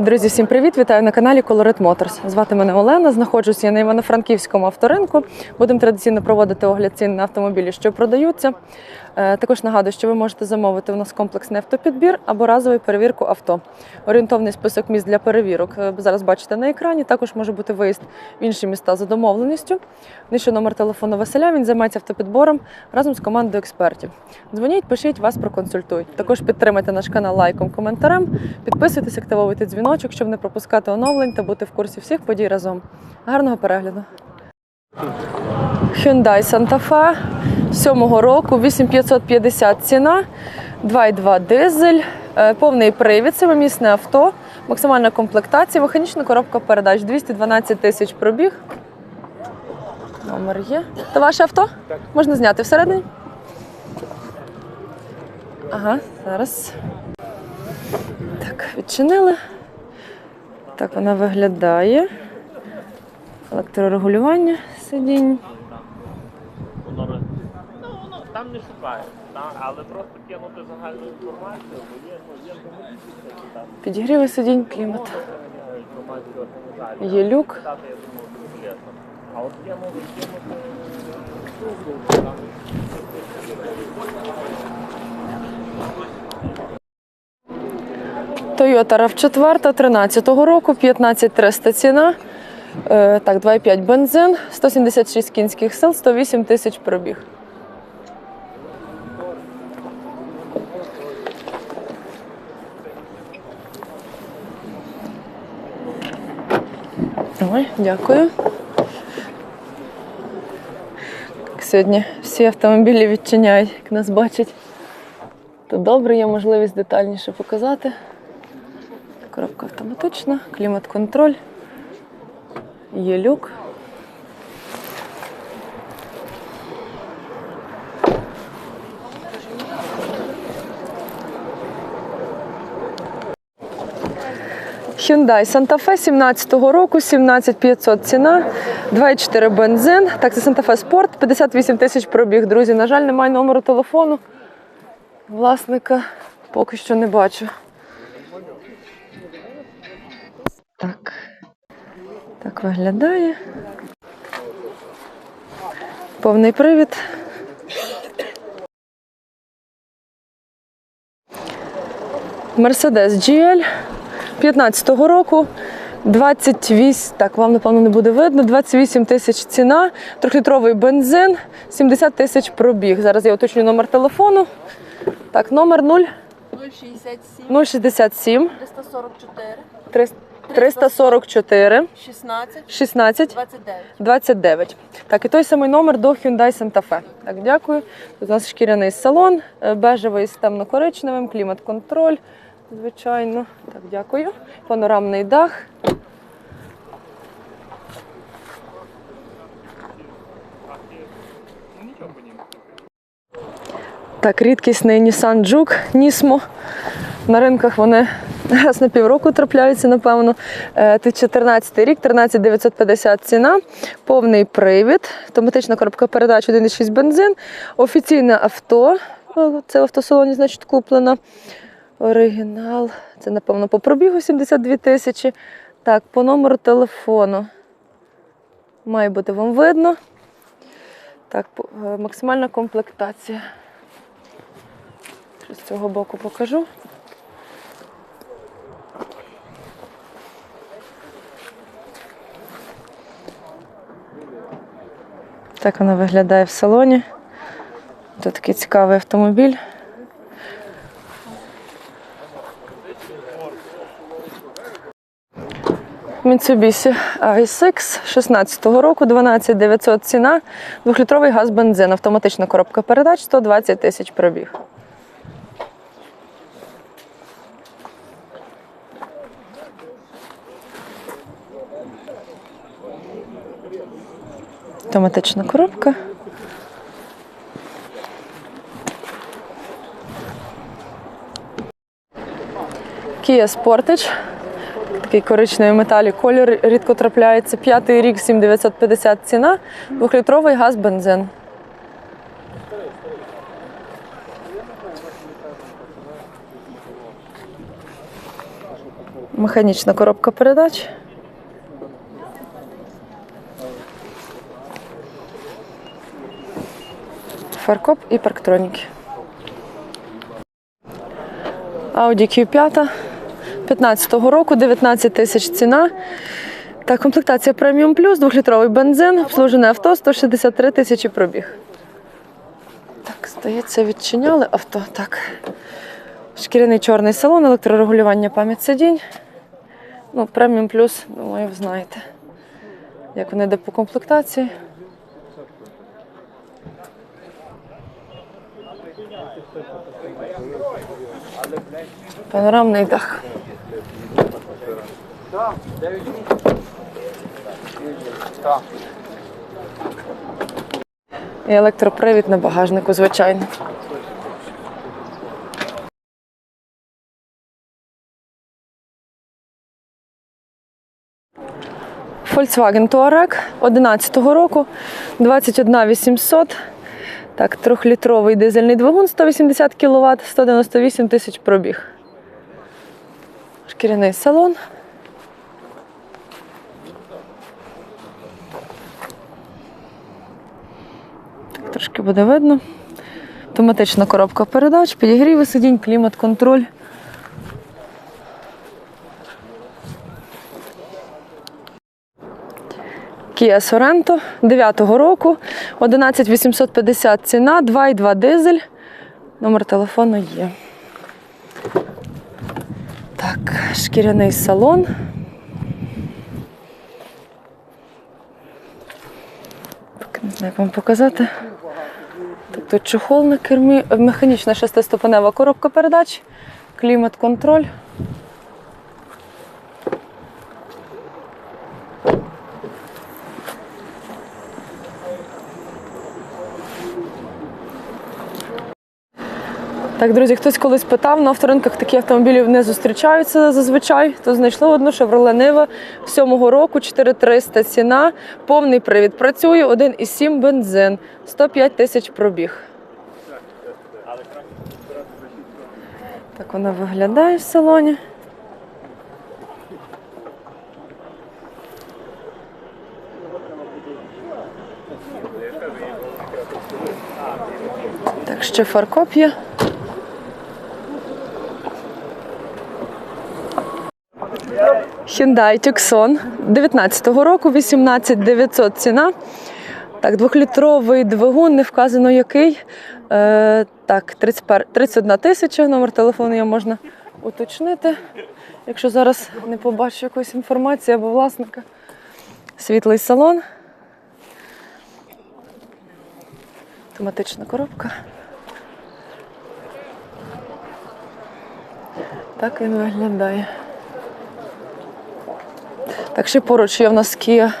Друзі, всім привіт! Вітаю на каналі Colorit Motors. Звати мене Олена. Знаходжусь я на Івано-Франківському авторинку. Будемо традиційно проводити огляд цін на автомобілі, що продаються. Е, Також нагадую, що ви можете замовити у нас комплексний автопідбір або разову перевірку авто. Орієнтовний список міст для перевірок е, ви зараз бачите на екрані. Також може бути виїзд в інші міста за домовленістю. Нижче номер телефону Василя. Він займається автопідбором разом з командою експертів. Дзвоніть, пишіть, вас проконсультують. Також підтримайте наш канал лайком, коментарем. Підписуйтесь, активовуйте дзвіночок, щоб не пропускати оновлень та бути в курсі всіх подій разом. Гарного перегляду! Hyundai Santa Fe 7-го року, 8550 ціна, 2,2 дизель, е, повний привід, семимісне авто, максимальна комплектація, механічна коробка передач, 212 тисяч пробіг. Номер є. Це ваше авто? Так. Можна зняти всередині? Ага, зараз. Так, відчинили. Так вона виглядає. Електрорегулювання сидінь. Воно роз- ну, воно там не шукає, та, але просто кинути загальну інформацію, бо є, ну, є помилки, там Підігріви сидінь, клімат. громадські організації. Є люк. Дати, я думаю, безполезно. А от я можу кинути трубку, там, Toyota RAV4 13-го року, 15300 ціна. Е, так, 2,5 бензин, 176 кінських сил, 108 тисяч пробіг. Ой, дякую. Сьогодні всі автомобілі відчиняють, як нас бачать. То добре, є можливість детальніше показати. Коробка автоматична, клімат-контроль, є люк. Hyundai Santa Fe 17-го року, 17500 ціна, 2,4 бензин. Так, це Santa Fe Sport, 58 тисяч пробіг. Друзі, на жаль, немає номеру телефону. Власника поки що не бачу. Так. Так виглядає. Повний привід. Mercedes GL 15-го року. 28, так, вам напевно не буде видно. 28 тисяч ціна, трьохлітровий бензин, 70 тисяч пробіг. Зараз я уточню номер телефону. Так, номер 0 067, 067 344, 344 16, 16 29. 29. Так, і той самий номер до Hyundai Santa Fe. Так, дякую. Тут у нас шкіряний салон, е, бежевий з темно-коричневим, клімат-контроль, звичайно. Так, дякую. Панорамний дах. Так, рідкісний Nissan Juke Nismo. На ринках вони раз на півроку трапляються, напевно. Е, Це 14 рік, 13 950 ціна, повний привід, автоматична коробка передач 1,6 бензин, офіційне авто. Це в автосалоні, значить, куплено. Оригінал. Це, напевно, по пробігу 72 тисячі. Так, по номеру телефону. Має бути вам видно. Так, е, максимальна комплектація. З цього боку покажу. Так вона виглядає в салоні. Тут такий цікавий автомобіль. Mitsubishi i6 16-го року, 12 900 ціна, двохлітровий газ бензин, автоматична коробка передач, 120 тисяч пробіг. Автоматична коробка. Kia Sportage. Такий коричневий металі кольор рідко трапляється. П'ятий рік 7950 ціна, двохлітровий газ бензин. Механічна коробка передач. Фаркоп і парктроніки. Audi Q5 15-го року, 19 тисяч ціна. Та комплектація преміум плюс, 2-літровий бензин, обслужене авто, 163 тисячі пробіг. Так, здається, відчиняли авто. Так. Шкіряний чорний салон, електрорегулювання пам'ять сидінь. Ну, преміум плюс, думаю, ви знаєте, як вони йде по комплектації. Панорамний дах. І електропривід на багажнику, звичайно. Volkswagen Touareg 11-го року, 21 800. Так, трьохлітровий дизельний двигун 180 кВт, 198 тисяч пробіг. Шкіряний салон. Трошки буде видно. Автоматична коробка передач, підігріви сидінь, клімат-контроль. Kia Sorento 9-го року, 11850 ціна, 2,2 дизель. Номер телефону є. Так, шкіряний салон. Так, не знаю, як вам показати. Тут чохол на кермі, механічна шестиступенева коробка передач, клімат-контроль. Так, друзі, хтось колись питав, на авторинках такі автомобілі не зустрічаються зазвичай. То знайшли одну Chevrolet Niva 7-го року, 4300 ціна, повний привід. Працює 1,7 бензин, 105 тисяч пробіг. Так вона виглядає в салоні. Так, ще фаркоп є. Hyundai Tucson 19-го року, 18 900 ціна. Так, двохлітровий двигун, не вказано який. Е, так, 31 31 тисяча, номер телефону я можна уточнити. Якщо зараз не побачу якоїсь інформації або власника. Світлий салон. Автоматична коробка. Так він виглядає. Ще поруч є в нас Kia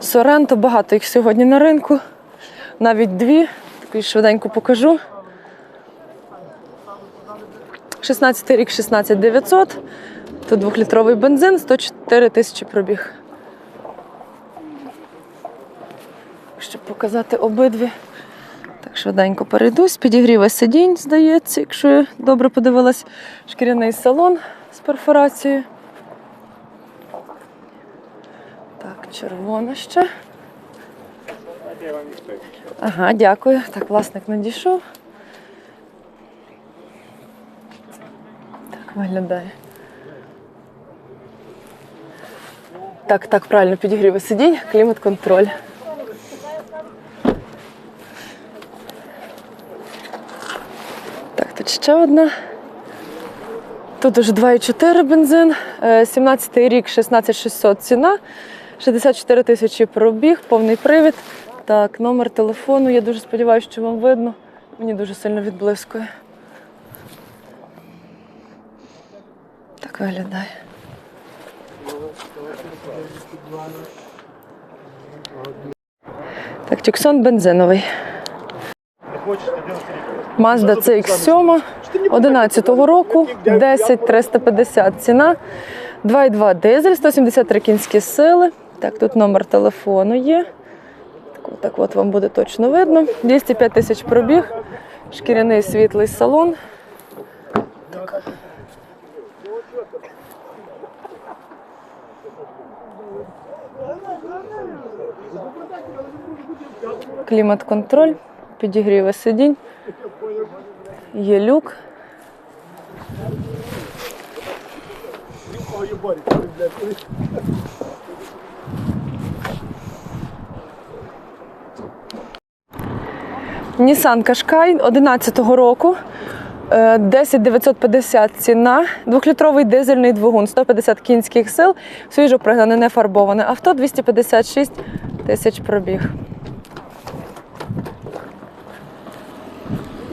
Sorento, багато їх сьогодні на ринку. Навіть дві. Такий швиденько покажу. 16 рік, 16 900. Тут двохлітровий бензин, 104 тисячі пробіг. Щоб показати обидві. Так, швиденько перейдусь. Підігріве сидінь, здається, якщо я добре подивилась. Шкіряний салон з перфорацією. Так, червона ще. Ага, дякую. Так, власник надійшов. Так виглядає. Так, так, правильно, підігріви сидінь, клімат-контроль. Так, тут ще одна. Тут уже 2,4 бензин, е, 17 рік, 16600 ціна, 64 тисячі пробіг, повний привід. Так, номер телефону. Я дуже сподіваюся, що вам видно. Мені дуже сильно відблискує. Так виглядає. Так, Тюксон бензиновий. Mazda CX-7 11-го року, 10 350 ціна, 2,2 дизель, 173 кінські сили. Так, тут номер телефону є. Так, так от вам буде точно видно. 205 тисяч пробіг, шкіряний світлий салон. Так. Клімат-контроль, підігріва сидінь, є люк. Nissan Qashqai 11-го року. е, 10950 ціна, двохлітровий дизельний двигун, 150 кінських сил, свіжо пригнане, не фарбоване авто, 256 тисяч пробіг.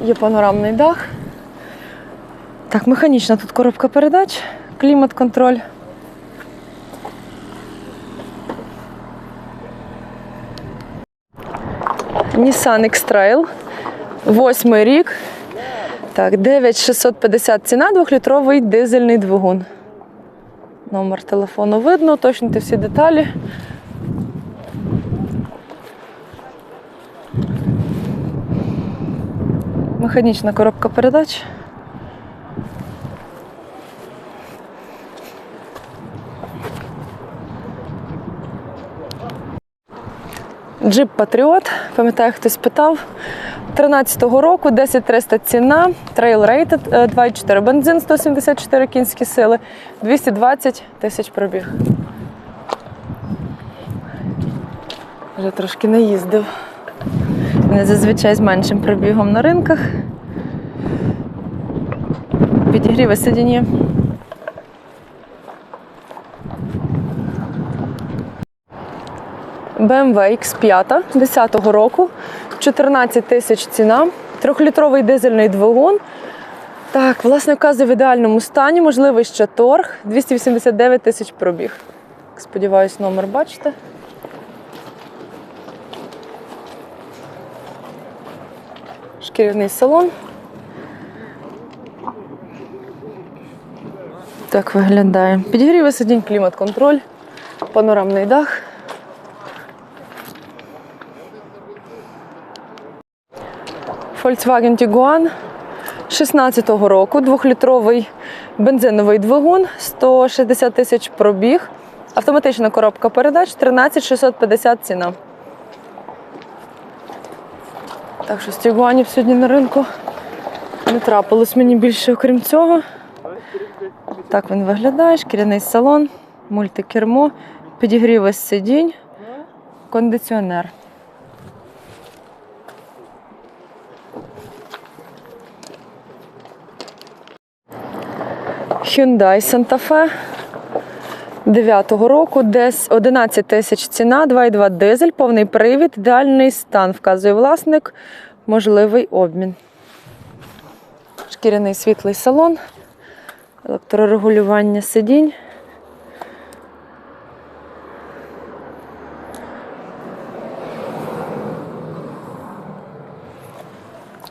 Є панорамний дах. Так, механічна тут коробка передач, клімат-контроль. Nissan X-Trail, восьмий рік. Так, 9650 ціна, двохлітровий дизельний двигун. Номер телефону видно, уточнити всі деталі. Механічна коробка передач. Джип Патріот, пам'ятаю, хтось питав. 13-го року 10300 ціна, трейл рейтед 2,4 бензин, 174 кінські сили, 220 тисяч пробіг. Вже трошки не їздив. Вони зазвичай з меншим пробігом на ринках. Підігріве сидіння. BMW X5 10-го року, 14 тисяч ціна, трьохлітровий дизельний двигун. Так, власне, вказує в ідеальному стані, можливий ще торг, 289 тисяч пробіг. Сподіваюсь, номер бачите. Шкіряний салон. Так виглядає. Підігріве сидінь, клімат-контроль, панорамний дах. Volkswagen Tiguan 16-го року, двохлітровий бензиновий двигун, 160 тисяч пробіг, автоматична коробка передач, 13 650 ціна. Так що з Тігуанів сьогодні на ринку не трапилось мені більше, окрім цього. Так він виглядає, шкіряний салон, мультикермо, підігрів сидінь, кондиціонер. Hyundai Santa Fe 9-го року, десь 11 тисяч ціна, 2,2 дизель, повний привід, ідеальний стан, вказує власник, можливий обмін. Шкіряний світлий салон, електрорегулювання сидінь.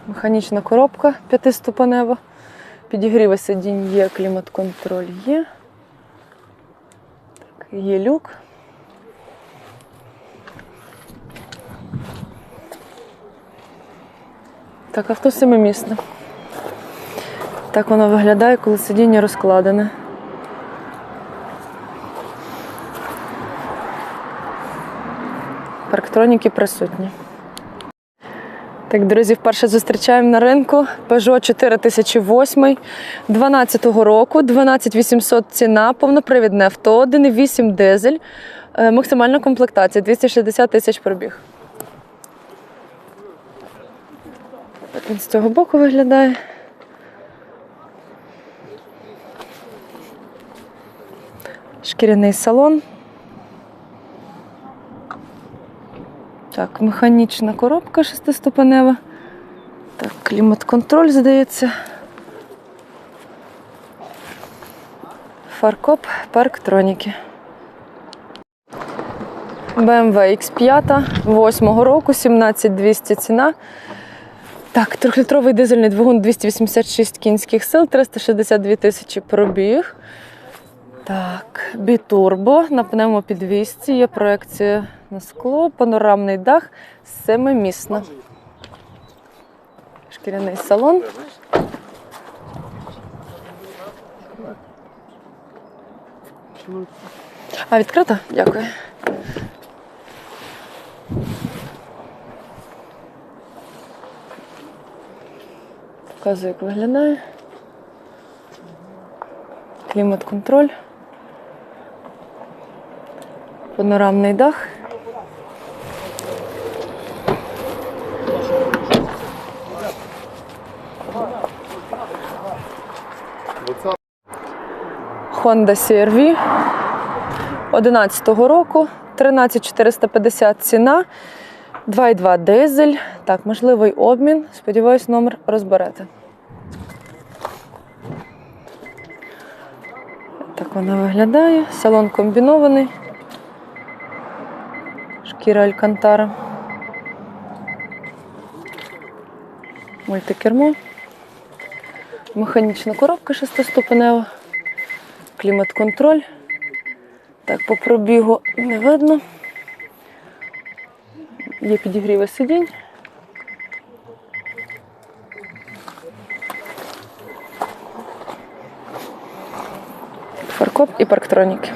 Механічна коробка п'ятиступенева. Підігріви сидінь є, клімат-контроль є. Так, є люк. Так, авто семимісне. Так воно виглядає, коли сидіння розкладене. Парктроніки присутні. Так, друзі, вперше зустрічаємо на ринку Peugeot 4008 12-го року, 12800 ціна, повнопривідне авто, 1,8 дизель, е, максимальна комплектація 260 тисяч пробіг. Він з цього боку виглядає. Шкіряний салон. Так, механічна коробка шестиступенева. Так, клімат-контроль, здається. Фаркоп, парктроніки. BMW X5 8 року, 17200 ціна. Так, трьохлітровий дизельний двигун 286 кінських сил, 362 тисячі пробіг. Так, бітурбо на пневмопідвісці є проекція на скло, панорамний дах, семимісна. Шкіряний салон. А відкрита? Дякую. Показую, як виглядає. Клімат контроль. Панорамний дах. Honda CR-V 11-го року, 13450 ціна, 2,2 дизель. Так, можливий обмін. Сподіваюсь, номер розберете. Так вона виглядає. Салон комбінований. Шкіра Алькантара. Мультикермо. Механічна коробка шестиступенева. Клімат-контроль. Так, по пробігу не видно. Є підігріви сидінь. Фаркоп і парктроніки.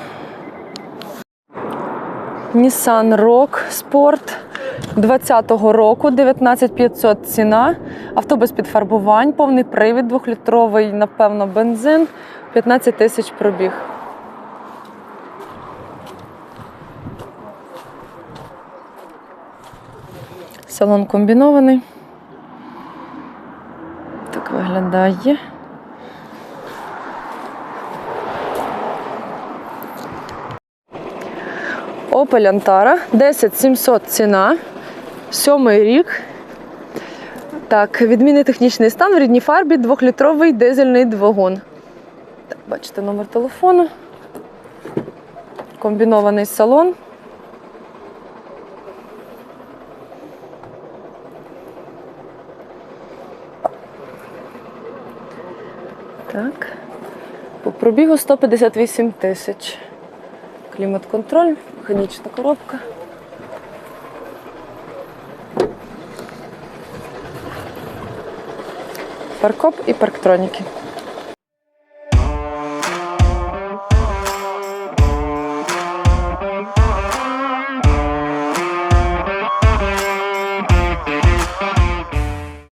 Nissan Rock Sport 20-го року, 19500 ціна. Авто без підфарбувань, повний привід, двохлітровий, напевно, бензин, 15 тисяч пробіг. Салон комбінований. Так виглядає. Opel Antara 10700 ціна. Сьомий рік. Так, відмінний технічний стан в рідній фарбі, двохлітровий дизельний двигун. Так, бачите номер телефону. Комбінований салон. Так. По пробігу 158 тисяч. Клімат-контроль, механічна коробка. Паркоп і парктроніки.